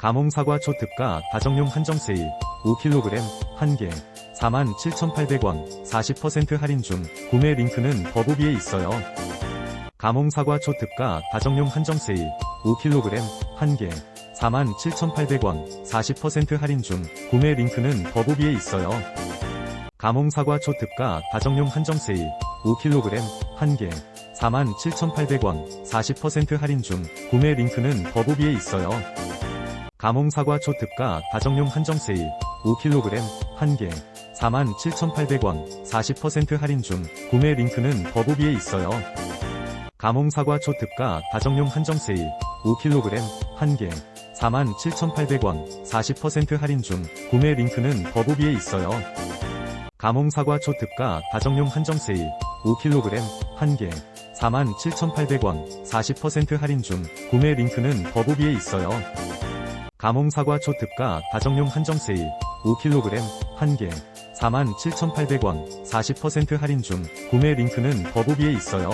감홍사과 초특가 다정용 한정 세일 5kg 1개 47,800원 40% 할인 중 구매 링크는 더보기에 있어요. 감홍사과 초특가 다정용 한정 세일 5kg 1개 47,800원 40% 할인 중 구매 링크는 더보기에 있어요. 감홍사과 초특가 다정용 한정 세일 5kg 1개 47,800원 40% 할인 중 구매 링크는 더보기에 있어요. 감홍사과 초특가 다정용 한정 세일 5kg 1개 47,800원 40% 할인 중 구매 링크는 더보기에 있어요. 감홍사과 초특가 다정용 한정 세일 5kg 1개 47,800원 40% 할인 중 구매 링크는 더보기에 있어요. 감홍사과 초특가 다정용 한정 세일 5kg 1개 47,800원 40% 할인 중 구매 링크는 더보기에 있어요. 감홍사과 초특가 다정용 한정 세일 5kg 1개 47,800원 40% 할인 중 구매 링크는 더보기에 있어요.